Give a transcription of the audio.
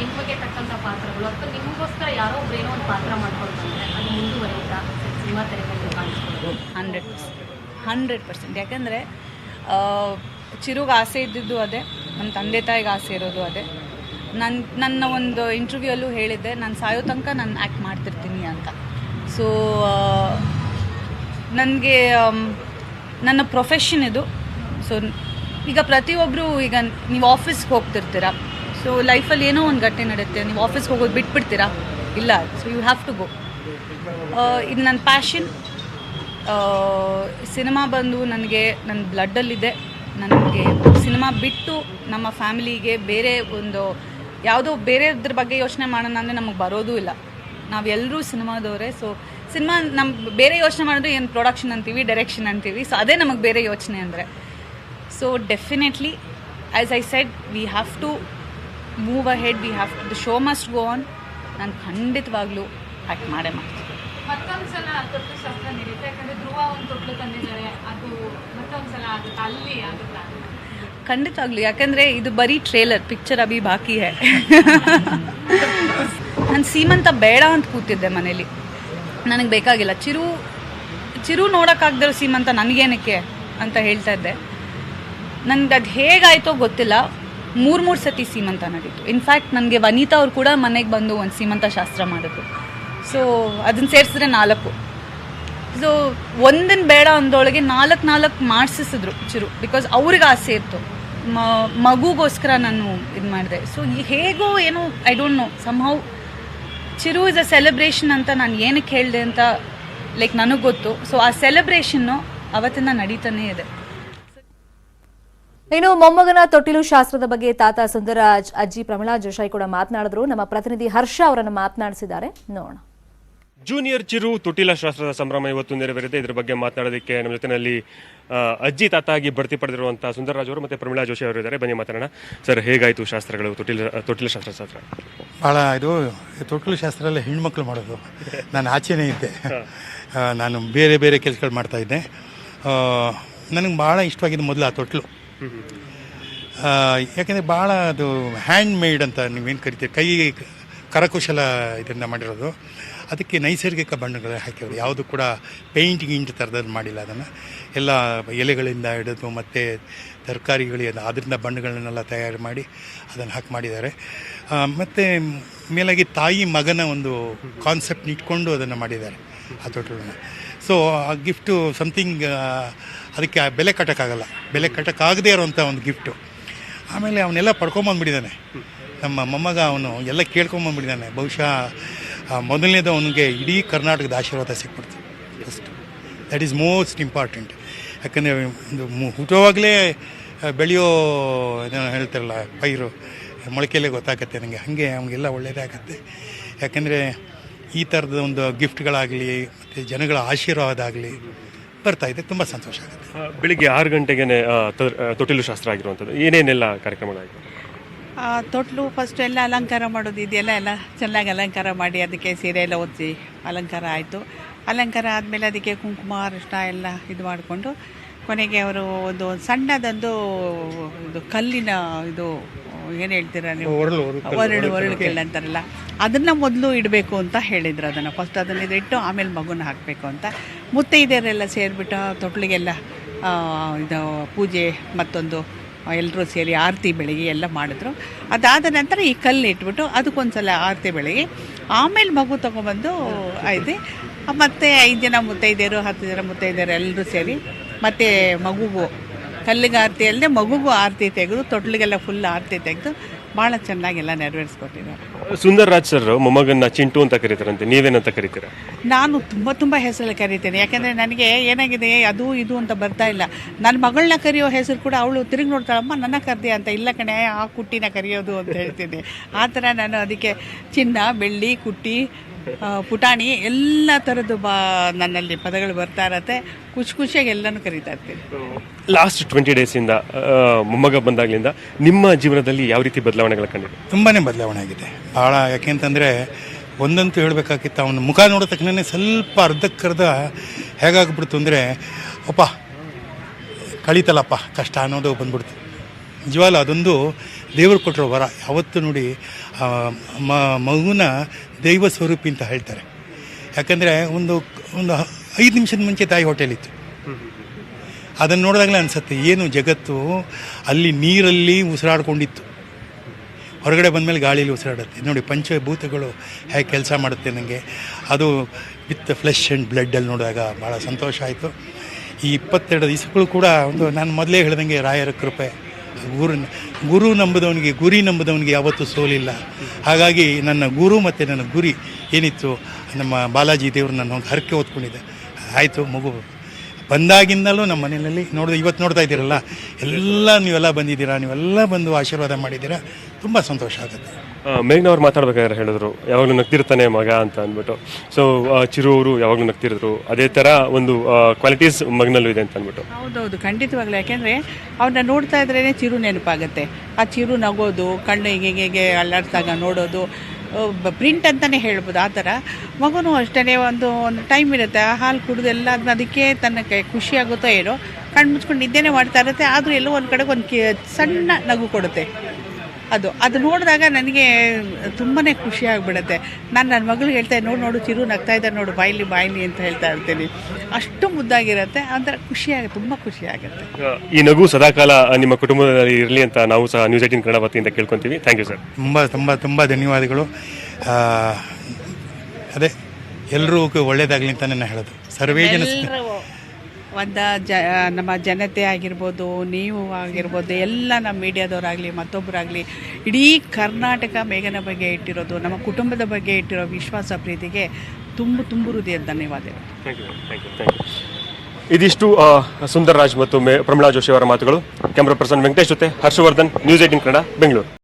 ನಿಮಗೆ ತಕ್ಕಂಥ ಪಾತ್ರಗಳು ಅಥವಾ ನಿಮಗೋಸ್ಕರ ಯಾರೋ ಏನೋ ಒಂದು ಪಾತ್ರ ಮಾಡ್ಕೊಂಡು ಅದು ಮುಂದುವರಿಯುತ್ತಾ? ಸಿನಿಮಾ ಕಾಣಿಸ್ಕೊಂಡು ಹಂಡ್ರೆಡ್ ಪರ್ಸೆಂಟ್. Hundred percent. ಯಾಕಂದರೆ ಚಿರುಗೆ ಆಸೆ ಇದ್ದಿದ್ದು ಅದೇ ನನ್ನ ತಂದೆ ತಾಯಿಗೆ ಆಸೆ ಇರೋದು ಅದೇ. ನನ್ನ ನನ್ನ ಒಂದು ಇಂಟರ್ವ್ಯೂಯಲ್ಲೂ ಹೇಳಿದ್ದೆ, ನಾನು ಸಾಯೋ ತನಕ ನಾನು ಆ್ಯಕ್ಟ್ ಮಾಡ್ತಿರ್ತೀನಿ ಅಂತ. ಸೊ ನನಗೆ ನನ್ನ ಪ್ರೊಫೆಷನ್ ಇದು. ಸೊ ಈಗ ಪ್ರತಿಯೊಬ್ಬರು ಈಗ ನೀವು ಆಫೀಸ್ಗೆ ಹೋಗ್ತಿರ್ತೀರ ಸೊ ಲೈಫಲ್ಲಿ ಏನೋ ಒಂದು ಘಟನೆ ನಡೆಯುತ್ತೆ ನೀವು ಆಫೀಸ್ಗೆ ಹೋಗೋದು ಬಿಟ್ಬಿಡ್ತೀರಾ? ಇಲ್ಲ. So you have to go ಇದು ನನ್ನ ಪ್ಯಾಷನ್ ಸಿನಿಮಾ ಬಂದು ನನಗೆ ನನ್ನ ಬ್ಲಡ್ಡಲ್ಲಿದೆ ನನಗೆ ಸಿನಿಮಾ ಬಿಟ್ಟು ನಮ್ಮ ಫ್ಯಾಮಿಲಿಗೆ ಬೇರೆ ಒಂದು, ಯಾವುದೋ ಬೇರೆದ್ರ ಬಗ್ಗೆ ಯೋಚನೆ ಮಾಡೋಣ ಅಂದರೆ ನಮಗೆ ಬರೋದೂ ಇಲ್ಲ. ನಾವೆಲ್ಲರೂ ಸಿನಿಮಾದವರೇ ಸೊ ಸಿನಿಮಾ ನಮ್ಮ ಬೇರೆ ಯೋಚನೆ ಮಾಡಿದ್ರೆ ಏನು ಪ್ರೊಡಕ್ಷನ್ ಅಂತೀವಿ ಡೈರೆಕ್ಷನ್ ಅಂತೀವಿ. ಸೊ ಅದೇ ನಮಗೆ ಬೇರೆ ಯೋಚನೆ ಅಂದರೆ. So definitely as I said we have to move ahead we have the show must go on ನಾನು ಖಂಡಿತವಾಗ್ಲೂ ಆ್ಯಕ್ಟ್ ಮಾಡೇ ಮಾಡ್ತೀನಿ. ಖಂಡಿತವಾಗ್ಲಿ ತೊಟ್ಲು ಶಾಸ್ತ್ರ ನಡೆಯುತ್ತೆ ಯಾಕಂದ್ರೆ ಧ್ರುವ ಒಂದು ತೊಟ್ಲು ತಂದಿದ್ದಾರೆ. ಅದು ಮತ್ತೊಂದ್ಸಲ ಆಗುತ್ತಾ. ಅಲ್ಲಿ ಆಗುತ್ತಾ? ಖಂಡಿತವಾಗ್ಲು. ಯಾಕಂದರೆ ಇದು ಬರೀ ಟ್ರೇಲರ್ ಪಿಕ್ಚರ್ ಅಭಿ ಬಾಕಿ ಹೇ. ನಾನು ಸೀಮಂತ ಬೇಡ ಅಂತ ಕೂತಿದ್ದೆ ಮನೇಲಿ. ನನಗೆ ಬೇಕಾಗಿಲ್ಲ. ಚಿರು ಚಿರು ನೋಡೋಕ್ಕಾಗ್ದಿರೋ ಸೀಮಂತ ನನಗೇನಕ್ಕೆ ಅಂತ ಹೇಳ್ತಾ ಇದ್ದೆ. ನನಗೆ ಅದು ಹೇಗಾಯ್ತೋ ಗೊತ್ತಿಲ್ಲ. ಮೂರು ಮೂರು ಸತಿ ಸೀಮಂತ ನಡೀತು. ಇನ್ಫ್ಯಾಕ್ಟ್ ನನಗೆ ವನಿತಾ ಅವ್ರು ಕೂಡ ಮನೆಗೆ ಬಂದು ಒಂದು ಸೀಮಂತ ಶಾಸ್ತ್ರ ಮಾಡಿದ್ರು. ಸೊ ಅದನ್ನು ಸೇರಿಸಿದ್ರೆ ನಾಲ್ಕು. ಸೊ ಒಂದನ್ನು ಬೇಡ ಅಂದೊಳಗೆ ನಾಲ್ಕು ನಾಲ್ಕು ಮಾಡಿಸಿದ್ರು ಚಿರು. ಬಿಕಾಸ್ ಅವ್ರಿಗೆ ಆಸೆ ಇತ್ತು. ಮ, ಮಗುಗೋಸ್ಕರ ನಾನು ಇದು ಮಾಡಿದೆ. ಸೊ ಹೇಗೋ ಏನೋ I don't know somehow Chiru is a celebration ಅಂತ ನಾನು ಏನಕ್ಕೆ ಹೇಳಿದೆ ಅಂತ ಲೈಕ್ ನನಗೆ ಗೊತ್ತು. ಸೊ ಆ ಸೆಲೆಬ್ರೇಷನ್ನು ಅವತ್ತಿಂದ ನಡೀತಾನೇ ಇದೆ. ಇನ್ನು ಮೊಮ್ಮಗನ ತೊಟ್ಟಿಲು ಶಾಸ್ತ್ರದ ಬಗ್ಗೆ ತಾತ ಸುಂದರಾಜ್ ಅಜ್ಜಿ ಪ್ರಮೀಳಾ ಜೋಶಾಯಿ ಕೂಡ ಮಾತನಾಡಿದ್ರು. ನಮ್ಮ ಪ್ರತಿನಿಧಿ ಹರ್ಷ ಅವರನ್ನು ಮಾತನಾಡಿಸಿದ್ದಾರೆ. ನೋಡೋಣ. ಜೂನಿಯರ್ ಚಿರು ತೊಟ್ಟಿಲ ಶಾಸ್ತ್ರದ ಸಂಭ್ರಮ ಇವತ್ತು ನೆರವೇರಿದೆ. ಇದರ ಬಗ್ಗೆ ಮಾತನಾಡೋದಕ್ಕೆ ನಮ್ಮ ಜೊತೆಯಲ್ಲಿ ಅಜ್ಜಿ ತಾತ ಆಗಿ ಬಡ್ತಿ ಪಡೆದಿರುವಂತಹ ಸುಂದರರಾಜ್ ಅವರು ಮತ್ತೆ ಪ್ರಮೀಳಾ ಜೋಶಿ ಅವರು ಇದ್ದಾರೆ. ಬನ್ನಿ ಮಾತಾಡೋಣ. ಸರ್ ಹೇಗಾಯಿತು ಶಾಸ್ತ್ರಗಳು ತೊಟ್ಟಿಲ ತೊಟ್ಟಿಲ ಶಾಸ್ತ್ರ ಶಾಸ್ತ್ರ? ಭಾಳ ಇದು ತೊಟ್ಟಿಲು ಶಾಸ್ತ್ರ ಎಲ್ಲ ಹೆಣ್ಮಕ್ಳು ಮಾಡೋದು. ನಾನು ಆಚೆನೇ ಇದ್ದೆ. ನಾನು ಬೇರೆ ಬೇರೆ ಕೆಲಸಗಳು ಮಾಡ್ತಾ ಇದ್ದೆ. ನನಗೆ ಭಾಳ ಇಷ್ಟವಾಗಿದ್ದು ಮೊದಲು ಆ ತೊಟ್ಲು ಆ, ಯಾಕೆಂದರೆ ಭಾಳ ಅದು ಹ್ಯಾಂಡ್ ಮೇಡ್ ಅಂತ ನೀವೇನು ಕರಿತೀರಿ? ಕೈ ಕರಕುಶಲ ಇದನ್ನು ಮಾಡಿರೋದು. ಅದಕ್ಕೆ ನೈಸರ್ಗಿಕ ಬಣ್ಣಗಳು ಹಾಕಿರೋದು ಯಾವುದು ಕೂಡ ಪೇಂಟ್ ಗಿಂಟ್ ಥರದಲ್ಲಿ ಮಾಡಿಲ್ಲ ಅದನ್ನು. ಎಲ್ಲ ಎಲೆಗಳಿಂದ ಹಿಡಿದು ಮತ್ತು ತರಕಾರಿಗಳಿಂದ ಅದರಿಂದ ಬಣ್ಣಗಳನ್ನೆಲ್ಲ ತಯಾರು ಮಾಡಿ ಅದನ್ನು ಹಾಕಿ ಮಾಡಿದ್ದಾರೆ. ಮತ್ತು ಮೇಲಾಗಿ ತಾಯಿ ಮಗನ ಒಂದು ಕಾನ್ಸೆಪ್ಟ್ ಇಟ್ಕೊಂಡು ಅದನ್ನು ಮಾಡಿದ್ದಾರೆ. ಆ ತೊಟ್ಟಲನ್ನು ಸೊ ಆ ಗಿಫ್ಟು ಸಮಥಿಂಗ್ ಅದಕ್ಕೆ ಬೆಲೆ ಕಟ್ಟೋಕ್ಕಾಗಲ್ಲ. ಬೆಲೆ ಕಟ್ಟೋಕ್ಕಾಗದೇ ಇರೋವಂಥ ಒಂದು ಗಿಫ್ಟು ಆಮೇಲೆ ಅವನ್ನೆಲ್ಲ ಪಡ್ಕೊಂಬಂದ್ಬಿಟ್ಟಿದ್ದಾನೆ ನಮ್ಮ ಮೊಮ್ಮಗ ಅವನು ಎಲ್ಲ ಕೇಳ್ಕೊಂಬಂದ್ಬಿಟ್ಟಿದ್ದಾನೆ ಬಹುಶಃ ಮೊದಲನೇದು ಅವನಿಗೆ ಇಡೀ ಕರ್ನಾಟಕದ ಆಶೀರ್ವಾದ ಸಿಕ್ಬಿಡ್ತು. First that is most important ಯಾಕಂದರೆ, ಒಂದು ಹುಟ್ಟುವಾಗಲೇ ಬೆಳೆಯೋ, ಏನೋ ಹೇಳ್ತಾರಲ್ಲ, ಪೈರು, ಮೊಳಕೆಯಲ್ಲೇ ಗೊತ್ತಾಗತ್ತೆ ನನಗೆ ಹಾಗೆ ಅವನಿಗೆಲ್ಲ ಒಳ್ಳೆಯದೇ ಆಗತ್ತೆ ಯಾಕಂದರೆ ಈ ಥರದ ಒಂದು ಗಿಫ್ಟ್ಗಳಾಗಲಿ ಮತ್ತು ಜನಗಳ ಆಶೀರ್ವಾದ ಆಗಲಿ ಬರ್ತಾ ಇದೆ. ತುಂಬ ಸಂತೋಷ ಆಗುತ್ತೆ. ಬೆಳಿಗ್ಗೆ ಆರು ಗಂಟೆಗೆ ತೊಟ್ಟಿಲು ಶಾಸ್ತ್ರ ಆಗಿರುವಂಥದ್ದು. ಏನೇನೆಲ್ಲ ಕಾರ್ಯಕ್ರಮಗಳಾಗಿತ್ತು ಆ, ತೊಟ್ಲು ಫಸ್ಟ್ ಎಲ್ಲ ಅಲಂಕಾರ ಮಾಡೋದು ಇದೆಲ್ಲ ಎಲ್ಲ ಚೆನ್ನಾಗಿ ಅಲಂಕಾರ ಮಾಡಿ ಅದಕ್ಕೆ ಸೀರೆ ಎಲ್ಲ ಒತ್ತಿ ಅಲಂಕಾರ ಆಯಿತು. ಅಲಂಕಾರ ಆದಮೇಲೆ ಅದಕ್ಕೆ ಕುಂಕುಮ ಅರಿಶಿನ ಎಲ್ಲ ಇದು ಮಾಡಿಕೊಂಡು ಕೊನೆಗೆ ಅವರು ಒಂದು ಸಣ್ಣದೊಂದು ಇದು ಕಲ್ಲಿನ ಇದು ಏನು ಹೇಳ್ತೀರಾ ನೀವು? ಒರಳು ಒರಳು ಅಂತಾರಲ್ಲ. ಅದನ್ನು ಮೊದಲು ಇಡಬೇಕು ಅಂತ ಹೇಳಿದ್ರು ಅದನ್ನು. ಫಸ್ಟ್ ಅದನ್ನು ಇದಿಟ್ಟು ಆಮೇಲೆ ಮಗುನ ಹಾಕಬೇಕು ಅಂತ. ಮುತ್ತೈದೆಯರೆಲ್ಲ ಸೇರಿಬಿಟ್ಟು ತೊಟ್ಲಿಗೆಲ್ಲ ಇದು ಪೂಜೆ ಮತ್ತೊಂದು ಎಲ್ಲರೂ ಸೇರಿ ಆರತಿ ಬೆಳಗ್ಗೆ ಎಲ್ಲ ಮಾಡಿದ್ರು. ಅದಾದ ನಂತರ ಈ ಕಲ್ಲು ಇಟ್ಬಿಟ್ಟು ಅದಕ್ಕೊಂದ್ಸಲ ಆರತಿ ಬೆಳಗ್ಗೆ ಆಮೇಲೆ ಮಗು ತೊಗೊಬಂದು ಇದೆ ಮತ್ತು ಐದು ಜನ ಮುತ್ತೈದೆಯರು ಹತ್ತು ಜನ ಮುತ್ತೈದೆಯರು ಎಲ್ಲರೂ ಸೇರಿ ಮತ್ತು ಮಗುಗೂ ಕಲ್ಲಿಗೆ ಆರತಿ ಅಲ್ಲದೆ ಮಗುಗೂ ಆರತಿ ತೆಗೆದು ತೊಟ್ಲಿಗೆಲ್ಲ ಫುಲ್ ಆರತಿ ತೆಗೆದು ಭಾಳ ಚೆನ್ನಾಗೆಲ್ಲ ನೆರವೇರಿಸ್ಕೊಟ್ಟಿದ್ದಾರೆ. ಸುಂದರ್ರಾಜ್ ಸರ್ ಮೊಮ್ಮಗನ್ನ ಚಿಂಟು ಅಂತ ಕರೀತಾರಂತೆ. ನೀವೇನಂತ ಕರಿತೀರಾ? ನಾನು ತುಂಬ ತುಂಬ ಹೆಸರಲ್ಲಿ ಕರಿತೀನಿ. ಯಾಕೆಂದರೆ ನನಗೆ ಏನಾಗಿದೆ ಅದು ಇದು ಅಂತ ಬರ್ತಾ ಇಲ್ಲ. ನನ್ನ ಮಗಳನ್ನ ಕರೆಯೋ ಹೆಸರು ಕೂಡ ಅವಳು ತಿರುಗಿ ನೋಡ್ತಾಳಮ್ಮ ನನ್ನ ಕರೆದೆ ಅಂತ. ಇಲ್ಲ ಕಣೆ ಆ ಕುಟ್ಟಿನ ಕರೆಯೋದು ಅಂತ ಹೇಳ್ತೀನಿ ಆ ಥರ ನಾನು ಅದಕ್ಕೆ ಚಿನ್ನ ಬೆಳ್ಳಿ ಕುಟ್ಟಿ ಪುಟಾಣಿ ಎಲ್ಲ ಥರದ್ದು ಬಾ ನನ್ನಲ್ಲಿ ಪದಗಳು ಬರ್ತಾ ಇರತ್ತೆ. ಖುಷಿ ಖುಷಿಯಾಗಿ ಎಲ್ಲನೂ ಕರಿತಾ ಇರ್ತೀನಿ. ಲಾಸ್ಟ್ ಟ್ವೆಂಟಿ ಡೇಸಿಂದ ಮೊಮ್ಮಗ ಬಂದಾಗ್ಲಿಂದ ನಿಮ್ಮ ಜೀವನದಲ್ಲಿ ಯಾವ ರೀತಿ ಬದಲಾವಣೆಗಳು ಕಂಡಿದೆ? ತುಂಬಾ ಬದಲಾವಣೆ ಆಗಿದೆ. ಭಾಳ ಯಾಕೆಂತಂದರೆ ಒಂದಂತೂ ಹೇಳಬೇಕಾಗಿತ್ತು ಅವನ ಮುಖ ನೋಡಿದ ತಕ್ಷಣ ಸ್ವಲ್ಪ ಅರ್ಧಕ್ಕರ್ಧ ಹೇಗಾಗ್ಬಿಡ್ತು ಅಂದರೆ ಅಪ್ಪ ಕಳೀತಲ್ಲಪ್ಪ ಕಷ್ಟ ಅನ್ನೋದು ಬಂದ್ಬಿಡ್ತು. ನಿಜವಾಗ್ಲೂ ಅದೊಂದು ದೇವರು ಕೊಟ್ಟಿರೋ ವರ. ಯಾವತ್ತು ನೋಡಿ ಮಗುನ ದೈವ ಸ್ವರೂಪಿ ಅಂತ ಹೇಳ್ತಾರೆ. ಯಾಕಂದರೆ ಒಂದು ಒಂದು ಐದು ನಿಮಿಷದ ಮುಂಚೆ ತಾಯಿ ಹೋಟೆಲಿತ್ತು. ಅದನ್ನು ನೋಡಿದಾಗಲೇ ಅನಿಸುತ್ತೆ, ಏನು ಜಗತ್ತು ಅಲ್ಲಿ ನೀರಲ್ಲಿ ಉಸಿರಾಡ್ಕೊಂಡಿತ್ತು. ಹೊರಗಡೆ ಬಂದಮೇಲೆ ಗಾಳಿಯಲ್ಲಿ ಉಸಿರಾಡುತ್ತೆ. ನೋಡಿ, ಪಂಚಭೂತಗಳು ಹೇಗೆ ಕೆಲಸ ಮಾಡುತ್ತೆ ನನಗೆ ಅದು ವಿತ್ ಫ್ಲೆಶ್ ಆ್ಯಂಡ್ ಬ್ಲಡ್ಡಲ್ಲಿ ನೋಡಿದಾಗ ಭಾಳ ಸಂತೋಷ ಆಯಿತು. ಈ ಇಪ್ಪತ್ತೆರಡು ದಿವಸಗಳು ಕೂಡ ಒಂದು ನಾನು ಮೊದಲೇ ಹೇಳ್ದಂಗೆ ರಾಯರ ಕೃಪೆ. ಗುರು ಗುರು ನಂಬುದವನಿಗೆ, ಗುರಿ ನಂಬುದವನಿಗೆ ಯಾವತ್ತೂ ಸೋಲಿಲ್ಲ. ಹಾಗಾಗಿ ನನ್ನ ಗುರು ಮತ್ತು ನನ್ನ ಗುರಿ ಏನಿತ್ತು, ನಮ್ಮ ಬಾಲಾಜಿ ದೇವರು ನನ್ನ ಹರಕೆ ಓದ್ಕೊಂಡಿದ್ದೆ ಆಯಿತು, ಮಗು. ಬಂದಾಗಿಂದಲೂ ನಮ್ಮ ಮನೆಯಲ್ಲಿ ನೋಡಿದ ಇವತ್ತು ನೋಡ್ತಾ ಇದ್ದೀರಲ್ಲ ಎಲ್ಲ ನೀವೆಲ್ಲ ಬಂದಿದ್ದೀರಾ ನೀವೆಲ್ಲ ಬಂದು ಆಶೀರ್ವಾದ ಮಾಡಿದ್ದೀರಾ ತುಂಬ ಸಂತೋಷ ಆಗುತ್ತೆ. ಮೇಘ್ನವ್ರು ಮಾತಾಡ್ಬೇಕಾದ್ರೆ ಹೇಳಿದ್ರು ಯಾವಾಗಲೂ ನಗ್ತಿರ್ತಾನೆ ಮಗ ಅಂತ ಅಂದ್ಬಿಟ್ಟು. ಸೊ ಚಿರು ಅವರು ಯಾವಾಗಲೂ ನಗ್ತಿರಿದ್ರು. ಅದೇ ಥರ ಒಂದು ಕ್ವಾಲಿಟೀಸ್ ಮಗನಲ್ಲೂ ಇದೆ ಅಂತ ಅಂದ್ಬಿಟ್ಟು. ಹೌದೌದು ಖಂಡಿತವಾಗ್ಲೂ. ಯಾಕೆಂದರೆ ಅವ್ರನ್ನ ನೋಡ್ತಾ ಇದ್ರೇ ಚಿರು ನೆನಪಾಗುತ್ತೆ. ಆ ಚಿರು ನಗೋದು ಕಣ್ಣು ಹೀಗೆ ಹೀಗೆ ಅಲ್ಲಾಡ್ತಾಗ ನೋಡೋದು ಪ್ರಿಂಟ್ ಅಂತಲೇ ಹೇಳ್ಬೋದು, ಆ ಥರ. ಮಗುನೂ ಅಷ್ಟೇ ಒಂದು ಒಂದು ಟೈಮ್ ಇರುತ್ತೆ, ಆ ಹಾಲು ಕುಡಿದೆಲ್ಲ ಅದಕ್ಕೆ ತನ್ನ ಕೈ ಖುಷಿಯಾಗುತ್ತೋ ಏನೋ ಕಣ್ಣು ಮುಚ್ಕೊಂಡು ನಿದ್ದೆನೇ ಮಾಡ್ತಾ ಇರುತ್ತೆ, ಆದರೂ ಎಲ್ಲೋ ಒಂದು ಕಡೆಗೆ ಒಂದು ಕಿ, ಸಣ್ಣ ನಗು ಕೊಡುತ್ತೆ. ಅದು. ಅದು ನೋಡಿದಾಗ ನನಗೆ ತುಂಬಾ ಖುಷಿ ಆಗಿಬಿಡುತ್ತೆ. ನಾನು ನನ್ನ ಮಗಳು ಹೇಳ್ತಾ ನೋಡು ನೋಡು ಚಿರು ನಗ್ತಾ ಇದ್ದಾರೆ ನೋಡು ಬಾಯ್ಲಿ ಬಾಯ್ಲಿ ಅಂತ ಹೇಳ್ತಾ ಇರ್ತೀನಿ. ಅಷ್ಟು ಮುದ್ದಾಗಿರುತ್ತೆ ಅಂದರೆ ಖುಷಿಯಾಗುತ್ತೆ ತುಂಬ ಖುಷಿ ಆಗುತ್ತೆ. ಈ ನಗು ಸದಾಕಾಲ ನಿಮ್ಮ ಕುಟುಂಬದಲ್ಲಿ ಇರಲಿ ಅಂತ ನಾವು ಸಹ ನ್ಯೂಸ್ ಏಟಿನ್ ಕನ್ನಡ ವತಿಯಿಂದ ಕೇಳ್ಕೊತೀವಿ. Thank you sir. ತುಂಬ ತುಂಬ ತುಂಬ ಧನ್ಯವಾದಗಳು. ಅದೇ ಎಲ್ಲರೂ ಒಳ್ಳೇದಾಗಲಿ ಅಂತ ನಾನು ಹೇಳೋದು. ಸರ್ವೇ ಜನ ಒಂದು ಜ ನಮ್ಮ ಜನತೆ ಆಗಿರ್ಬೋದು, ನೀವು ಆಗಿರ್ಬೋದು, ಎಲ್ಲ ನಮ್ಮ ಮೀಡಿಯಾದವರಾಗಲಿ ಮತ್ತೊಬ್ಬರಾಗಲಿ ಇಡೀ ಕರ್ನಾಟಕ ಮೇಘನ ಬಗ್ಗೆ ಇಟ್ಟಿರೋದು, ನಮ್ಮ ಕುಟುಂಬದ ಬಗ್ಗೆ ಇಟ್ಟಿರೋ ವಿಶ್ವಾಸ, ಪ್ರೀತಿಗೆ ತುಂಬ ತುಂಬ ಹೃದಯ ಧನ್ಯವಾದಗಳು. ಥ್ಯಾಂಕ್ ಯು ಥ್ಯಾಂಕ್ ಯು ಇದಿಷ್ಟು ಸುಂದರ್ ರಾಜ್ ಮತ್ತು ಮೇ, ಪ್ರಮಿಳಾ ಜೋಶಿ ಅವರ ಮಾತುಗಳು. ಕ್ಯಾಮ್ರಾ ಪರ್ಸನ್ ವೆಂಕಟೇಶ್ ಜೊತೆ ಹರ್ಷವರ್ಧನ್ ನ್ಯೂಸ್ ಏಟಿನ್ ಕನ್ನಡ ಬೆಂಗಳೂರು